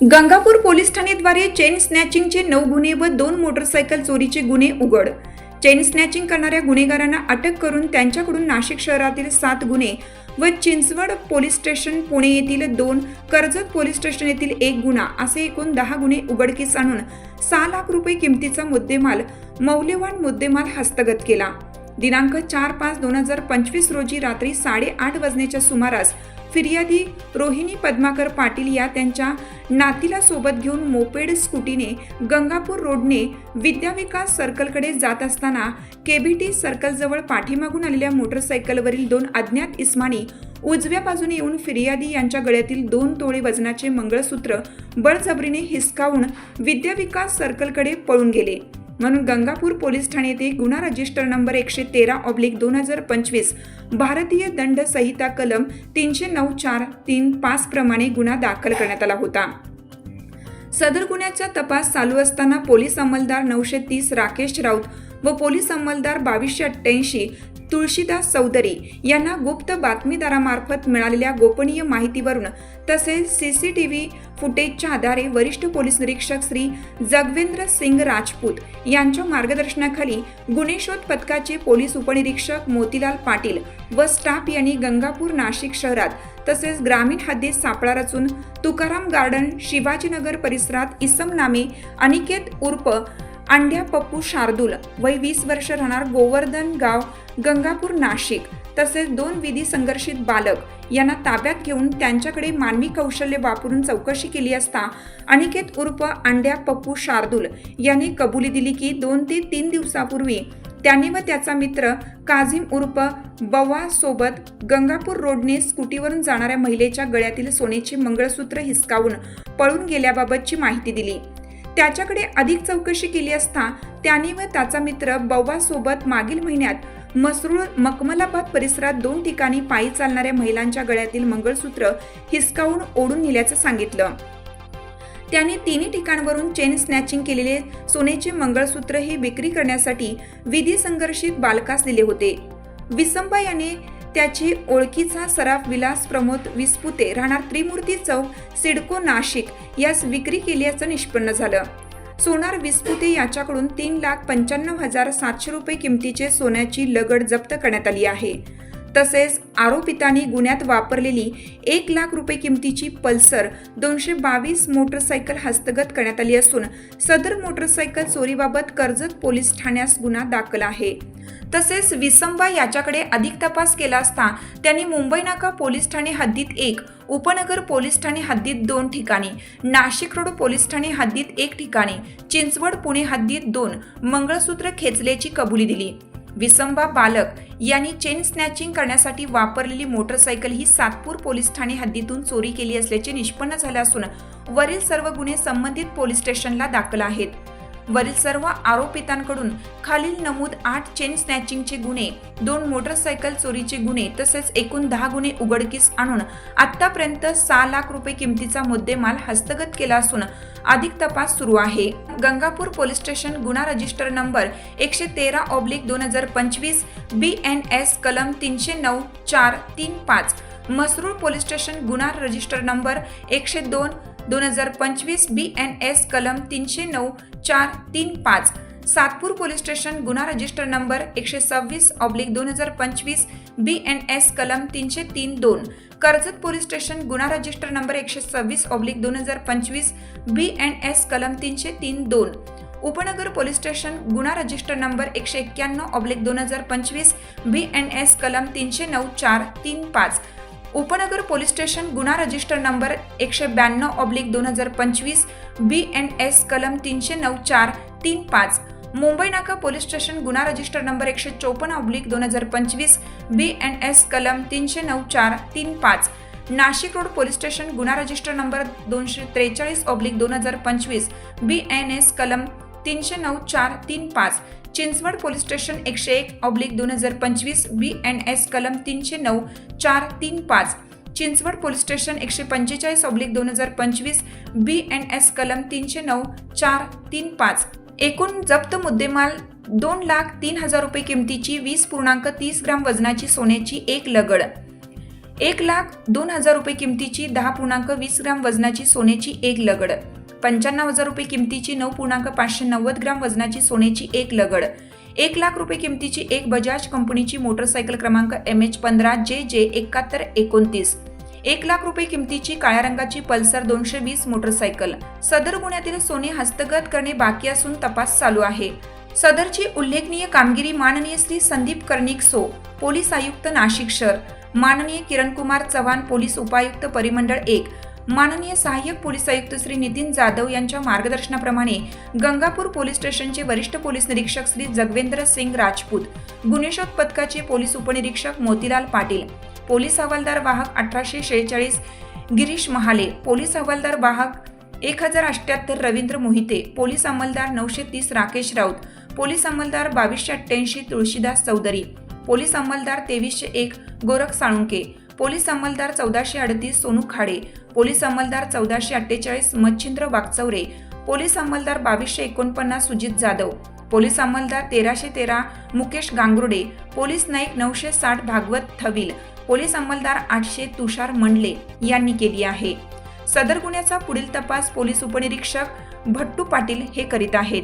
Gangapur police ठाणेद्वारे chain स्नॅचिंगचे नऊ गुन्हे व दोन मोटरसायकल चोरीचे गुन्हे उघड. चेन स्नॅचिंग करणाऱ्या गुन्हेगारांना अटक करून त्यांच्याकडून नाशिक शहरातील सात गुन्हे व चिंचवड पोलीस स्टेशन पुणे येथील दोन कर्जत पोलीस स्टेशन येथील एक गुन्हा असे एकूण दहा गुन्हे उघडकीस आणून सहा लाख रुपये किमतीचा मुद्देमाल मौल्यवान मुद्देमाल हस्तगत केला. दिनांक चार पाच दोन हजार पंचवीस रोजी रात्री साडेआठ वाजण्याच्या सुमारास फिर्यादी रोहिणी पद्माकर पाटील या त्यांच्या नातीला सोबत घेऊन मोपेड स्कूटीने गंगापूर रोडने विद्याविकास सर्कलकडे जात असताना केबीटी सर्कलजवळ पाठीमागून आलेल्या मोटरसायकलवरील दोन अज्ञात इस्मानी उजव्या बाजूने येऊन फिर्यादी यांच्या गळ्यातील दोन तोळे वजनाचे मंगळसूत्र बळजबरीने हिसकावून विद्याविकास सर्कलकडे पळून गेले. म्हणून गंगापूर पोलीस ठाणे येथे गुन्हा रजिस्टर नंबर एकशे तेरा ऑब्लिक दोन हजार पंचवीस भारतीय दंड संहिता कलम तीनशे नऊ चार तीन पाच प्रमाणे गुन्हा दाखल करण्यात आला होता. सदर गुन्ह्याचा तपास चालू असताना पोलीस अंमलदार नऊशे तीस राकेश राऊत व पोलीस अंमलदार बावीसशे अठ्ठ्याऐंशी तुळशीदास चौधरी यांना गुप्त बातमीदारामार्फत मिळालेल्या गोपनीय माहितीवरून तसेच सी सी टी व्ही फुटेजच्या आधारे वरिष्ठ पोलीस निरीक्षक श्री जगवेंद्र सिंग राजपूत यांच्या मार्गदर्शनाखाली गुन्हे शोध पथकाचे पोलीस उपनिरीक्षक मोतीलाल पाटील व स्टाफ यांनी गंगापूर नाशिक शहरात तसेच ग्रामीण हद्दीत सापळा रचून तुकाराम गार्डन शिवाजीनगर परिसरात इसम नामे अनिकेत उर्फ अंड्या पप्पू शार्दूल वय वीस वर्ष राहणार गोवर्धन गाव गंगापूर नाशिक. तसेच दोन विधी संघर्षित बालक. यांना ताब्यात घेऊन त्यांच्याकडे मानवी कौशल्य वापरून चौकशी केली असता अनिकेत उर्फ अंड्या पप्पू शार्दूल यांनी कबुली दिली की दोन ते तीन दिवसापूर्वी त्यांनी व त्याचा मित्र काझिम उर्फ बवा सोबत गंगापूर रोडने स्कूटीवरून जाणाऱ्या महिलेच्या गळ्यातील सोन्याचे मंगळसूत्र हिसकावून पळून गेल्याबाबतची माहिती दिली. त्याच्याकडे अधिक चौकशी केली असता त्याने व त्याचा मित्र बव्वासोबत मागील महिन्यात मसरूळ मकमलाबाद परिसरात दोन ठिकाणी पायी चालणाऱ्या महिलांच्या गळ्यातील मंगळसूत्र हिसकावून ओढून नेल्याचं सांगितलं. त्याने तिन्ही ठिकाणवरून चेन स्नॅचिंग केलेले सोन्याचे मंगळसूत्र हे विक्री करण्यासाठी विधी संघर्षित बालकास दिले होते. विसंबा याने त्याची ओळखीचा सराफ विलास प्रमोद विस्पुते राहणार त्रिमूर्ती चौक सिडको नाशिक यास विक्री केल्याचं निष्पन्न झालं. सोनार विस्पुते याच्याकडून तीन लाख पंच्याण्णव हजार सातशे रुपये किमतीचे सोन्याची लगड जप्त करण्यात आली आहे. तसेच आरोपितांनी गुन्ह्यात वापरलेली एक लाख रुपये किमतीची पल्सर दोनशे बावीस मोटरसायकल हस्तगत करण्यात आली असून सदर मोटरसायकल चोरीबाबत कर्जत पोलीस ठाण्यास गुन्हा दाखल आहे. तसेच विसंबा याच्याकडे अधिक तपास केला असता त्यांनी मुंबई नाका पोलीस ठाणे हद्दीत एक उपनगर पोलीस ठाणे हद्दीत दोन ठिकाणी नाशिक रोड पोलीस ठाणे हद्दीत एक ठिकाणी चिंचवड पुणे हद्दीत दोन मंगळसूत्र खेचल्याची कबुली दिली. विसंबा बालक यांनी चेन स्नॅचिंग करण्यासाठी वापरलेली मोटरसायकल ही सातपूर पोलीस ठाणे हद्दीतून चोरी केली असल्याचे निष्पन्न झाले असून वरील सर्व गुन्हे संबंधित पोलीस स्टेशनला दाखल आहेत. वरील सर्व आरोपितांकडून खालील नमूद आठ चेन स्नॅचिंगचे गुन्हे दोन मोटरसायकल चोरीचे गुन्हे तसेच एकूण दहा गुन्हे उघडकीस आणून आतापर्यंत सहा लाख रुपये किमतीचा मुद्देमाल हस्तगत केला असून अधिक तपास सुरू आहे. गंगापूर पोलीस स्टेशन गुन्हा रजिस्टर नंबर एकशे तेरा ऑब्लिक दोन हजार पंचवीस बी एन एस कलम तीनशे नऊ चार तीन पाच मसरूळ पोलीस स्टेशन गुन्हा रजिस्टर नंबर एकशे दोन दोन हजार पंचवीस बी एन एस कलम तीनशे नऊ चार तीन पाच. सातपूर पोलीस स्टेशन गुन्हा रजिस्टर नंबर एकशे सव्वीस ऑब्लिक दोन हजार पंचवीस बी एन एस कलम तीनशे तीन दोन. कर्जत पोलीस स्टेशन गुन्हा रजिस्टर नंबर एकशे सव्वीस ऑब्लिक दोन हजार पंचवीस बी एन एस कलम तीनशे तीन दोन. उपनगर पोलीस स्टेशन गुन्हा रजिस्टर नंबर एकशे एक्क्याण्णव ऑब्लिक दोन हजार पंचवीस बी एन एस कलम तीनशे नऊ चार तीन पाच. उपनगर पोलीस स्टेशन गुन्हा रजिस्टर नंबर एकशे ब्याण्णव ऑब्लिक दोन हजार पंचवीस बी एन एस कलम तीनशे नऊ चार तीन पाच. मुंबई नाका पोलीस स्टेशन गुन्हा रजिस्टर नंबर एकशे चोपन्न ऑब्लिक दोन हजार पंचवीस बी एन एस कलम तीनशे नऊ चार तीन पाच. नाशिक रोड पोलीस स्टेशन गुन्हा रजिस्टर नंबर दोनशे त्रेचाळीस ऑब्लिक दोन हजार पंचवीस बी एन एस कलम तीनशे नऊ चार तीन पाच. चिंचवड पोलीस स्टेशन एकशे एक ऑब्लिक दोन हजार पंचवीस बी एन एस कलम तीनशे नऊ चार तीन पाच. चिंचवड पोलीस स्टेशन एकशे पंचेचाळीस ऑब्लिक दोन हजार पंचवीस बी एन एस कलम तीनशे नऊ चार तीन पाच. एकूण जप्त मुद्देमाल दोन लाख तीन हजार रुपये किमतीची वीस पूर्णांक तीस ग्राम वजनाची सोन्याची एक लगड. एक लाख दोन हजार रुपये किमतीची दहा पूर्णांक वीस ग्राम वजनाची सोन्याची एक लगड. पंच्याण्णव हजार रुपये किमतीची नऊ पूर्णांक पाचशे नव्वद ग्राम वजनाची सोन्याची एक लगड. एक लाख रुपये किमतीची एक बजाज कंपनीची मोटरसायकल क्रमांक एम एच पंधरा जे जे एकाहत्तर एकोणतीस. एक लाख रुपये किमतीची काळ्या रंगाची पल्सर दोनशे वीस मोटरसायकल. सदर गुन्ह्यातील सोने हस्तगत करणे बाकी असून तपास चालू आहे. सदरची उल्लेखनीय कामगिरी माननीय श्री संदीप कर्णिक सो पोलीस आयुक्त नाशिक शहर. माननीय किरणकुमार चव्हाण पोलीस उपायुक्त परिमंडळ एक. माननीय सहाय्यक पोलीस आयुक्त श्री नितीन जाधव यांच्या मार्गदर्शनाप्रमाणे गंगापूर पोलीस स्टेशनचे वरिष्ठ पोलीस निरीक्षक श्री जगवेंद्र सिंग राजपूत गुन्हेशोध पथकाचे पोलीस उपनिरीक्षक मोतीलाल पाटील पोलीस हवालदार वाहक अठराशे शेहेचाळीस गिरीश महाले पोलीस हवालदार वाहक एक हजार अठ्ठ्याहत्तर रवींद्र मोहिते पोलीस अंमलदार नऊशे तीस राकेश राऊत पोलीस अंमलदार बावीसशे अठ्ठ्याऐंशी तुळशीदास चौधरी पोलीस अंमलदार तेवीसशे एक गोरख साळुंके पोलीस अंमलदार चौदाशे अडतीस सोनू खाडे पोलीस अंमलदार चौदाशे अठ्ठेचाळीस मच्छिंद्र वागचौरे पोलीस अंमलदार बावीसशे एकोणपन्नास सुजित जाधव पोलीस अंमलदार तेराशे तेरा मुकेश गांगरुडे पोलीस नाईक नऊशे साठ भागवत थविल पोलीस अंमलदार आठशे तुषार मंडले यांनी केली आहे. सदर गुन्ह्याचा पुढील तपास पोलीस उपनिरीक्षक भट्टू पाटील हे करीत आहेत.